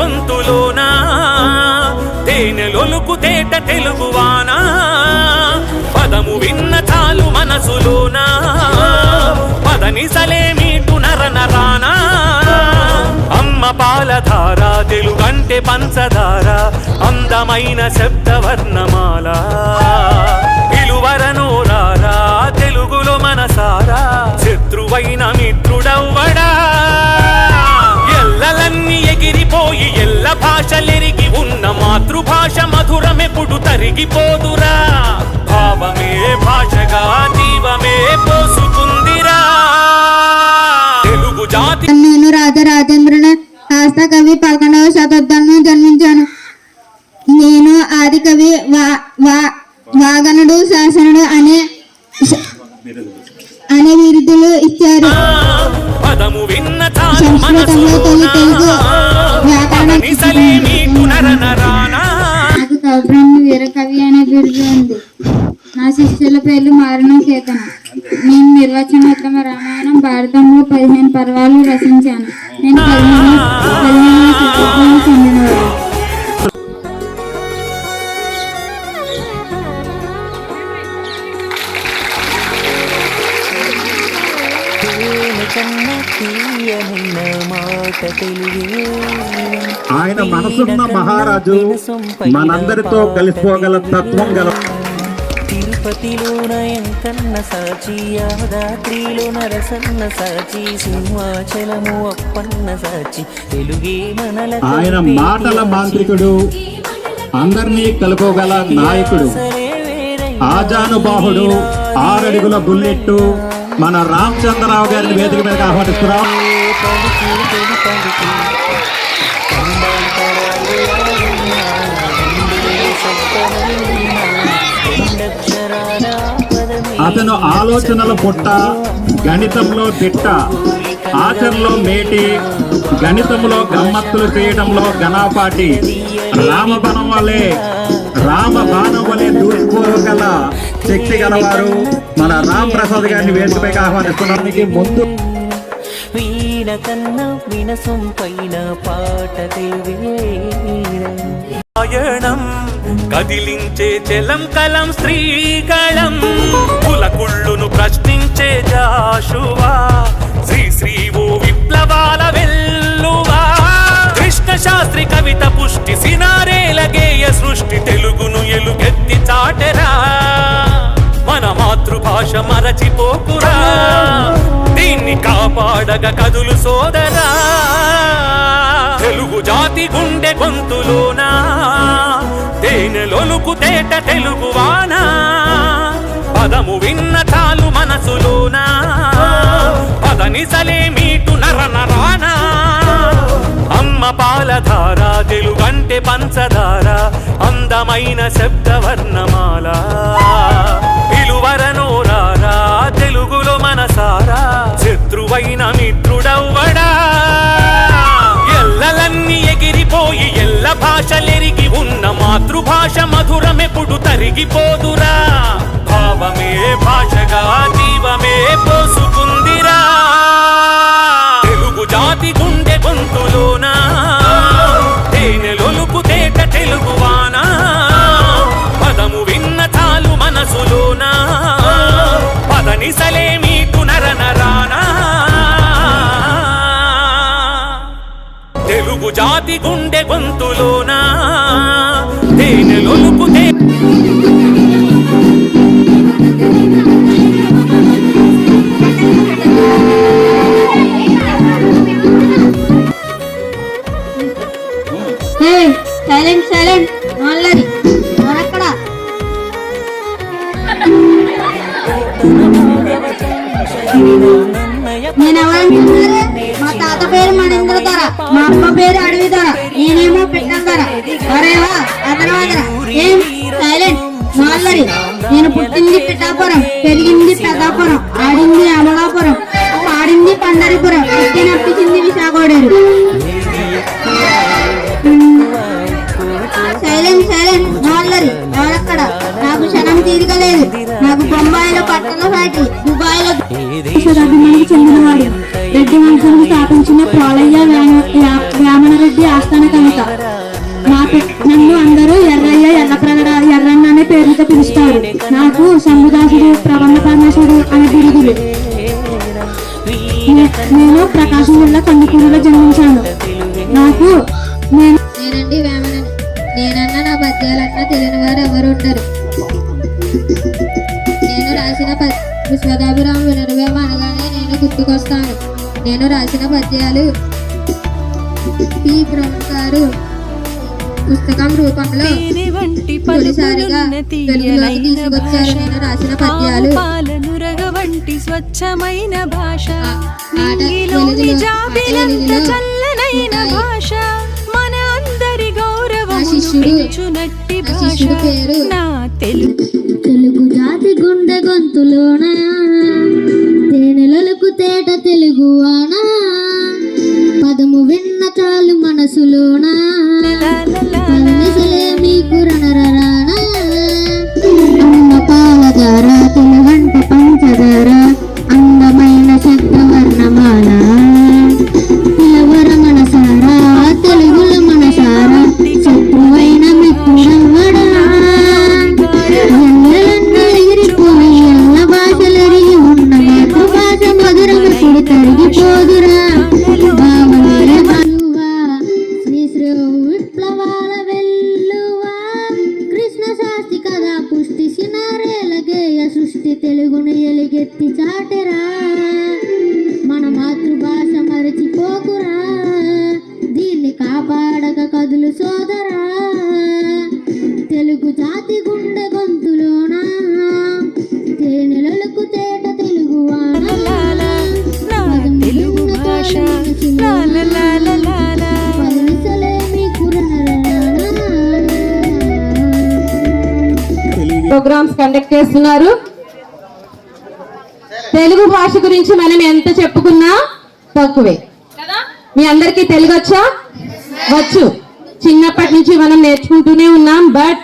పంతులోనా జాతి తేనెలొలుకు తేట తెలుగువానా? పదము విన్న చాలు మనసులోనా? పదని సలేమీటు నర నరానా? అమ్మ పాలధార తెలుగంటే పంచదార అందమైన శబ్దవర్ణమాల. వర్ణమాల తెలుగులో మనసారా శత్రువైన మిత్రుడవ్వడా? ఎగిరిపోయి ఎల్ల భాషలెరిగి ఉన్న మాతృభాష మధురమెప్పుడు తరిగిపోదురా. భావమే భాషగా జీవమే పోసుకుందిరా. తెలుగు జాతి నేను రాజరాజేంద్రున శాస్త్ర కవి పదకొండవ శతాబ్దంలో జన్మించాను. నేను ఆది కవి వా వా వాగనుడు శాసనుడు అనే అనే బిరుదులు ఇచ్చారు. పదము విన్న చాలు సంస్కృతంలో తొలి తెలుగు జరిగింది నా శిష్యుల పేర్లు మారణ చేతన. నేను నిర్వచనోత్తమ రామాయణం భారతంలో పదిహేను పర్వాలు రచించాను. నేను పదిహేను పదిహేను ఆయన మనసున్న మహారాజు మనందరితో కలిసిపోగల తత్వం గల తిరుపతిలో నయం కన్న సాచి యాదాద్రిలో నరసన్న సాచి సింహాచలము అప్పన్న సాచి తెలుగే మనల ఆయన మాటల మాంత్రికుడు అందరినీ కలుపుకోగల నాయకుడు ఆజానుబాహుడు ఆరడుగుల బుల్లెట్టు మన రామచంద్రరావు గారిని వేదిక మీదకి ఆహ్వానిస్తున్నాం. అతను ఆలోచనల పుట్ట గణితంలో తిట్ట ఆచరణలో మేటి గణితంలో గమ్మత్తులు చేయడంలో ఘనాపాటి రామబణం వలె రామబాణం వలె దూసుకోగల శక్తి గలవారు. మన రామ్ ప్రసాద్ గారిని వేదికపైకి ఆహ్వానిస్తున్నానికి ముందు వీణ కన్నా వినసం పైన పాట రాయణం కదిలించే జలం కలం శ్రీకళం. కులకుళ్ళును ప్రశ్నించే జాషువా. శ్రీ శ్రీ ఓ తోటి తెలుగును ఎలుగెత్తి చాటెరా. మన మాతృభాష మరచిపోకురా. దీన్ని కాపాడగ కదులు సోదరా. తెలుగు జాతి గుండె గొంతులోనా. తేనెలొలుకు తేట తెలుగువానా పదము విన్న చాలు మనసులోనా. పదని సలేమీటు నర నరానా. అమ్మ పాలధార తెలుగంటే పంచదార. అందమైన శబ్దవర్ణమాల. పిలువరనోరారా తెలుగులో మనసారా శత్రువైన మిత్రుడవ్వడా. ఎల్లలన్నీ ఎగిరిపోయి ఎల్ల భాషలెరిగి ఉన్న మాతృభాష మధురమెప్పుడు తరిగిపోదురా. భావమే భాషగా జీవమే పోసుకుందిరా. గుండె గొంతులో ఏం? సైలెంట్. నేను పుట్టింది పిఠాపురం పెరిగింది పెద్దాపురం ఆడింది అమలాపురం పాడింది పండరిపురం ఎక్కి నప్పించింది విశాఖోడేరు సైలెంట్ సైలెంట్. నోళ్ళరి ఎవరక్కడ నాకు క్షణం తీరిక లేదు. నాకు బొంబాయిలో పట్టణ సాటి దుబాయ్లో. అభిమానికి చెందినవాడు. రెడ్డి వంశం స్థాపించిన పోలయ్య వ్యామ- తెలుగుదాసుడు ప్రబంధ పరమేశ్వరుడు అనే బిరుదులు. నేను ప్రకాశం జిల్లా కందుకూరులో జన్మించాను. నాకు నేను నేనండి వేమనని. నేనన్నా నా పద్యాలన్నా తెలియని వారు ఎవరు ఉండరు నేను రాసిన పద్ విశ్వదాభిరామ వినర్వేమ అనగానే నేను గుర్తుకొస్తాను. నేను రాసిన పద్యాలు పి. బ్రహ్మ గారు పుస్తకం రూపంలో తొలిసారిగా వెలుగులోకి తీసుకొచ్చారు నేను రాసిన పద్యాలు. పాలనురగ వంటి స్వచ్ఛమైన భాష. నీలోని జాబిలంత చల్లనైన. భాష. మన అందరి గౌరవమును పెంచునట్టి భాష. నా తెలుగు తెలుగు జాతి గుండె గొంతులోన? తేనెలలకు తేట తెలుగువాన పదము విన్న చాలు మనసులోన? అమ్మ పాలధార తెలుగంట పంచదార తేట తెలుగు తెలుగు భాష. ప్రోగ్రామ్స్ కండక్ట్ చేస్తున్నారు. తెలుగు భాష గురించి మనం ఎంత చెప్పుకున్నా తక్కువే. మీ అందరికీ తెలుగు వచ్చా వచ్చు. చిన్నప్పటి నుంచి మనం నేర్చుకుంటూనే ఉన్నాం బట్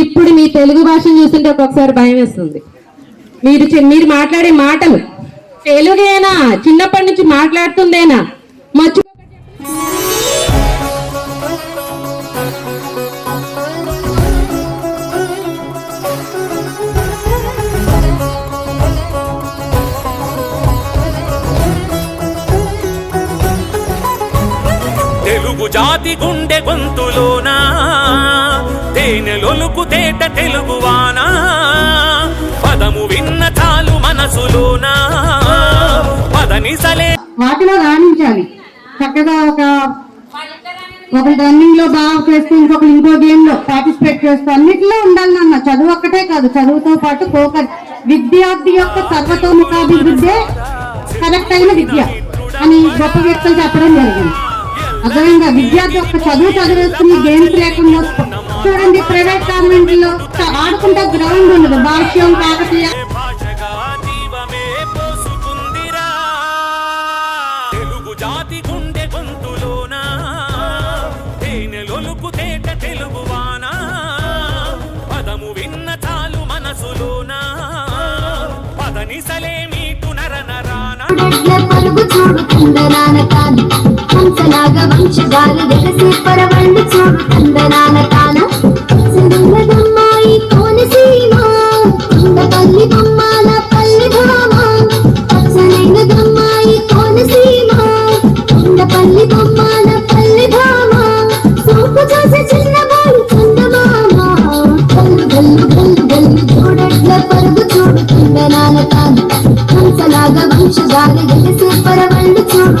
ఇప్పుడు మీ తెలుగు భాషను చూస్తుంటే ఒక్కొక్కసారి భయం వేస్తుంది. మీరు మీరు మాట్లాడే మాటలు తెలుగేనా? చిన్నప్పటి నుంచి మాట్లాడుతుందేనా? మర్చి తెలుగు జాతి గుండె గొంతులోనా? తేనెలొలుకు తేట తెలుగువానా పదము విన్న చాలు మనసులోనా. పదనిసలే వాటిలో రాణించాలి. చక్కగా ఒక ఒకరు రన్నింగ్లో బాగా చేస్తే ఇంకొకరు ఇంకో గేమ్లో పార్టిసిపేట్ చేస్తూ అన్నిటిలో ఉండాలి నాన్న. చదువు ఒక్కటే కాదు చదువుతో పాటు కోక విద్యార్థి యొక్క సర్వతోముఖాభివృద్ధే కరెక్ట్ అయిన విద్య అని గొప్ప వ్యక్తులు చెప్పడం జరిగింది. అర్థమైందా విద్యార్థి యొక్క చదువు చదివేస్తుంది గేమ్స్ లేకుండా చూడండి ప్రైవేట్ కాన్వెంట్లో ఆడుకుంటే గ్రౌండ్ ఉండదు భాష్యం కాకతీయ. తెలుగు జాతి గుండె గొంతులోనా? తేనెలొలుకు తేట తెలుగువానా పదము విన్న చాలు మనసులోనా? పదనిసలే మీకు నర నరానా? ఎడ్ల పలుగు చూడు కుందనాన వెలసి చూడు కుందనాన కాన కుందపల్లి బొమ్మాల పల్లి భామ పచ్చనైన కోనసీమ బొమ్మాల పల్లి భామ సోపు చేసే చిన్నవాడు చందమామ గల్లు గల్లు గల్లు గల్లు చూడట్ల పరుగు చూడు పరవళ్ళు చూడు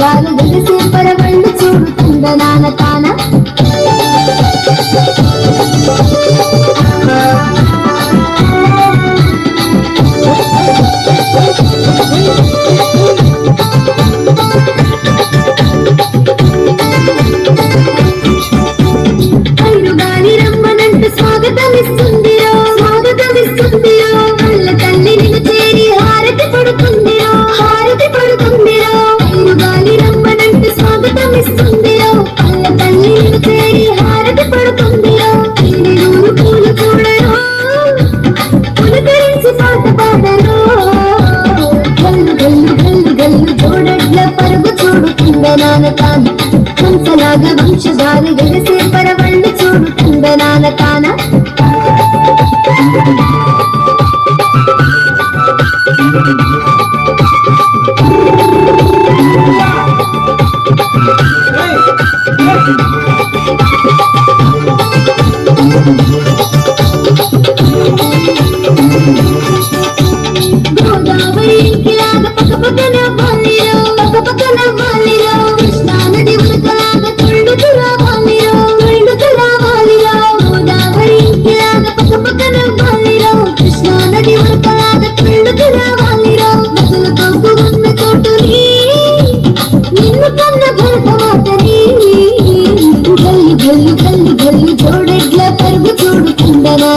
హంసలాగా desde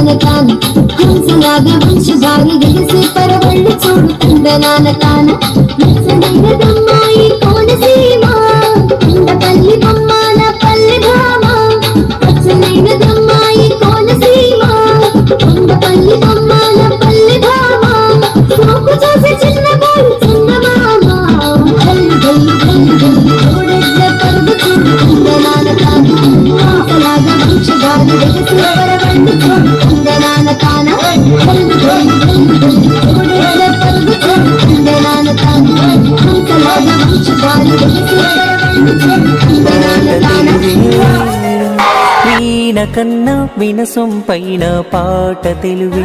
తాన హంసలాగా వంశధారి దిగసి పరవళ్ళు చూడు కుండలాన తాన. దమ్మ వీణ కన్నా వినసొంపైన పాట తెలుగు.